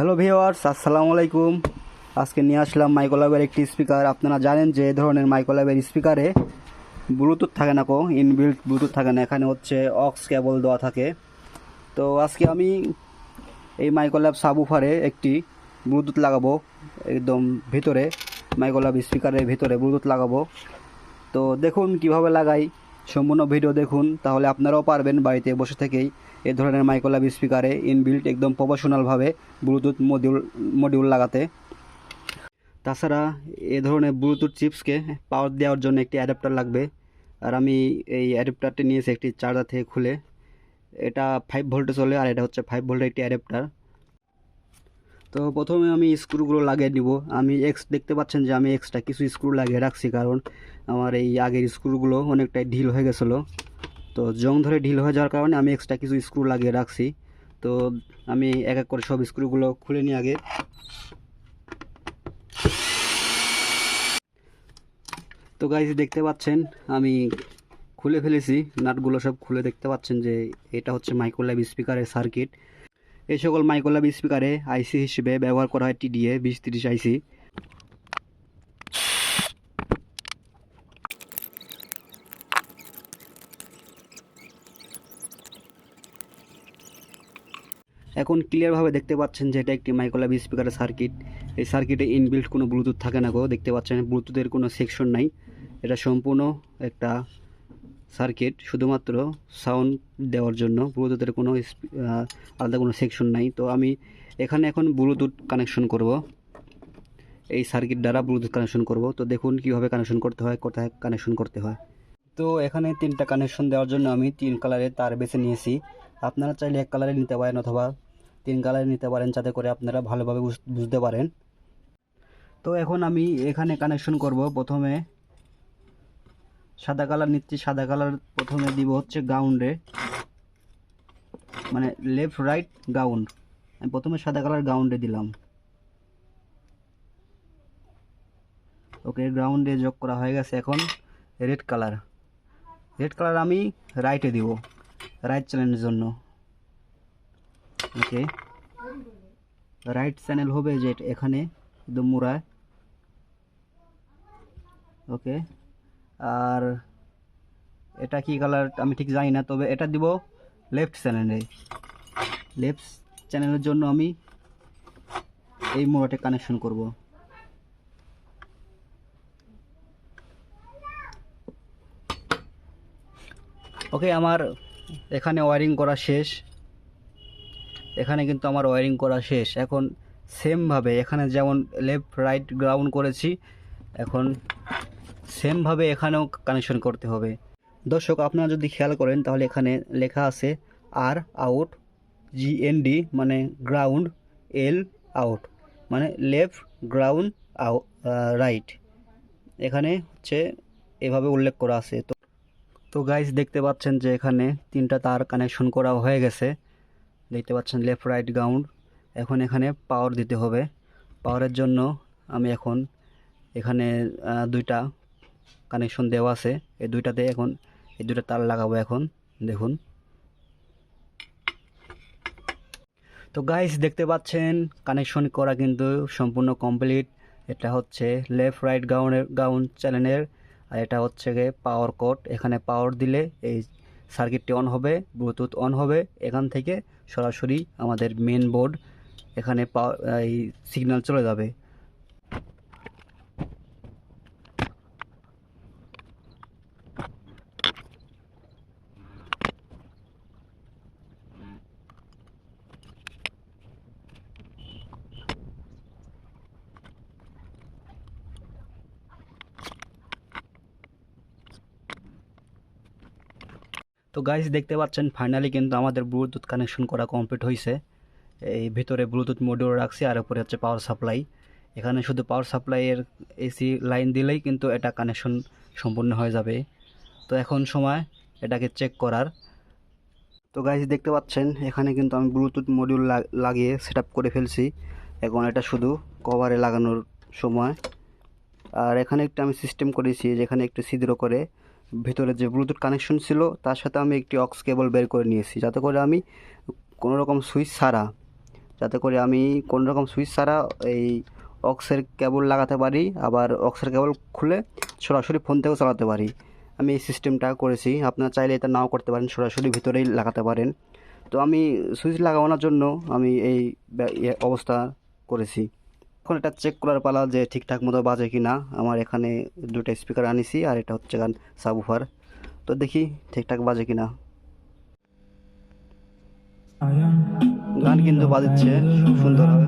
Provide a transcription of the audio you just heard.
Hello viewers আসসালামু আলাইকুম। আজকে নিয়ে আসলাম মাইক্রোলাবের একটি স্পিকার আপনারা জানেন যে এ ধরনের মাইক্রোলাবের স্পিকারে ব্লুটুথ থাকে না কো ইনবিল্ট ব্লুটুথ থাকে না। এখানে হচ্ছে অক্স কেবল দেওয়া থাকে। তো আজকে আমি এই মাইক্রোল্যাব সাবুফারে একটি ব্লুটুথ লাগাবো। একদম ভিতরে মাইক্রোল্যাব স্পিকারের ভিতরে ব্লুটুথ লাগাবো। তো দেখুন কীভাবে লাগাই। সম্পূর্ণ ভিডিও দেখুন, তাহলে আপনারাও পারবেন বাড়িতে বসে থেকেই। এ ধরনের মাইক্রোল্যাব স্পিকারে ইনবিল্ট একদম প্রফেশনালভাবে ব্লুটুথ মডিউল মডিউল লাগাতে। তাছাড়া এ ধরনের ব্লুটুথ চিপসকে পাওয়ার দেওয়ার জন্য একটি অ্যাডাপ্টার লাগবে। আর আমি এই অ্যাডাপ্টারটি নিয়েছি একটি চার্জার থেকে খুলে, এটা ফাইভ ভোল্টে চলে আর এটা হচ্ছে ফাইভ ভোল্টের একটি অ্যাডাপ্টার তো প্রথমে আমি স্ক্রুগুলো লাগিয়ে নিব। আমি এক্স দেখতে পাচ্ছেন যে আমি এক্সট্রা কিছু স্ক্রু লাগিয়ে রাখছি, কারণ আমার এই আগের স্ক্রুগুলো অনেকটাই ঢিল হয়ে গেছিল। তো জং ধরে ঢিল হয়ে যাওয়ার কারণে আমি এক্সট্রা কিছু স্ক্রু লাগিয়ে রাখছি। তো আমি এক এক করে সব স্ক্রুগুলো খুলে নিই আগে। তো গাইজ দেখতে পাচ্ছেন, আমি খুলে ফেলেছি। নাটগুলো সব খুলে দেখতে পাচ্ছেন যে এটা হচ্ছে মাইক্রোল্যাব স্পিকারের সার্কিট এই সকল মাইক্রোল্যাব স্পিকারে আইসি হিসেবে ব্যবহার করা হয় টিডিএ, বিশ তিরিশ আইসি। এখন ক্লিয়ারভাবে দেখতে পাচ্ছেন যে এটা একটি মাইক্রোল্যাব স্পিকারের সার্কিট। এই সার্কিটে ইনবিল্ট কোনো ব্লুটুথ থাকে না গো, দেখতে পাচ্ছেন ব্লুটুথের কোনো সেকশন নাই। এটা সম্পূর্ণ একটা সার্কিট শুধুমাত্র সাউন্ড দেওয়ার জন্য ব্লুটুথের কোনো আলাদা কোনো সেকশন নাই। তো আমি এখানে এখন ব্লুটুথ কানেকশন করব। এই সার্কিট দ্বারা ব্লুটুথ কানেকশন করব। তো দেখুন কীভাবে কানেকশন করতে হয়, কোথায় কানেকশন করতে হয়। তো এখানে তিনটা কানেকশন দেওয়ার জন্য আমি তিন কালারের তার বেছে নিয়েছি। আপনারা চাইলে এক কালারে নিতে পারেন অথবা তিন কালারে নিতে পারেন যাতে করে আপনারা ভালোভাবে বুঝ- বুঝতে পারেন। তো এখন আমি এখানে কানেকশন করব প্রথমে। সাদা কালার নিচ্ছি সাদা কালার, প্রথমে দিব হচ্ছে গ্রাউন্ডে মানে লেফট রাইট গ্রাউন্ড আমি প্রথমে সাদা কালার গাউন্ডে দিলাম। ওকে গ্রাউন্ডে যোগ করা হয়ে গেছে এখন রেড কালার রেড কালার আমি রাইটে দিব রাইট চ্যানেলের জন্য। ওকে। রাইট চ্যানেল হবে যে এখানে, একদম মুড়ায়। ওকে। আর এটা কি কালার আমি ঠিক জানি না তবে এটা দিব লেফট চ্যানেলে লেফট চ্যানেলের জন্য আমি এই মোড়াটে কানেকশন করব। ওকে আমার এখানে ওয়ারিং করা শেষ। এখানে কিন্তু আমার ওয়ারিং করা শেষ। এখন সেমভাবে এখানে যেমন লেফট রাইট গ্রাউন্ড করেছি, এখন সেমভাবে এখানেও কানেকশন করতে হবে। দর্শক, আপনারা যদি খেয়াল করেন, তাহলে এখানে লেখা আছে আর আউট জিএনডি মানে গ্রাউন্ড এল আউট মানে লেফট গ্রাউন্ড আউট রাইট এখানে হচ্ছে এভাবে উল্লেখ করা আছে। তো তো গাইস দেখতে পাচ্ছেন যে এখানে তিনটা তার কানেকশন করা হয়ে গেছে। দেখতে পাচ্ছেন লেফট রাইট গ্রাউন্ড এখন এখানে পাওয়ার দিতে হবে। পাওয়ারের জন্য আমি এখন এখানে দুইটা কানেকশন দেওয়া আছে। এই দুইটাতে এখন, এই দুইটা তার লাগাবো এখন, দেখুন। তো গাইস দেখতে পাচ্ছেন কানেকশন করা কিন্তু সম্পূর্ণ কমপ্লিট এটা হচ্ছে লেফট রাইট গাউনের গাউন চ্যানেলের আর এটা হচ্ছে গিয়ে পাওয়ার কোড এখানে পাওয়ার দিলে এই সার্কিটটি অন হবে ব্লুটুথ অন হবে। এখান থেকে সরাসরি আমাদের মেন বোর্ড এখানে পাওয়ার এই সিগন্যাল চলে যাবে। তো গাইস দেখতে পাচ্ছেন ফাইনালি কিন্তু আমাদের ব্লুটুথ কানেকশন করা কমপ্লিট হয়েছে এই ভিতরে ব্লুটুথ মডিউল রাখছি, আর উপরে হচ্ছে পাওয়ার সাপ্লাই এখানে শুধু পাওয়ার সাপ্লাইয়ের এসি লাইন দিলেই কিন্তু এটা কানেকশন সম্পূর্ণ হয়ে যাবে। তো এখন সময় এটাকে চেক করার। তো গাইস দেখতে পাচ্ছেন, এখানে কিন্তু আমি ব্লুটুথ মডিউল লাগিয়ে সেট করে ফেলছি। এখন এটা শুধু কভারে লাগানোর সময়। আর এখানে একটা আমি সিস্টেম করেছি, যেখানে একটু ছিদ্র করে ভিতরে যে ব্লুটুথ কানেকশন ছিল, তার সাথে আমি একটি অক্স কেবল বের করে নিয়েছি। যাতে করে আমি কোনো রকম সুইচ ছাড়া, যাতে করে আমি কোনো রকম সুইচ ছাড়া এই অক্সের কেবল লাগাতে পারি, আবার অক্সের কেবল খুলে সরাসরি ফোন থেকেও চালাতে পারি। আমি এই সিস্টেমটা করেছি, আপনারা চাইলে এটা নাও করতে পারেন, সরাসরি ভিতরেই লাগাতে পারেন। তো আমি সুইচ লাগানোর জন্য আমি এই অবস্থা করেছি। এখন এটা চেক করার পালা যে ঠিকঠাক মতো বাজে কি না আমার এখানে দুটো স্পিকার আনিছি, আর এটা হচ্ছে গান সাবুফার তো দেখি ঠিকঠাক বাজে কি না গান কিন্তু বাজছে, সুন্দর হবে।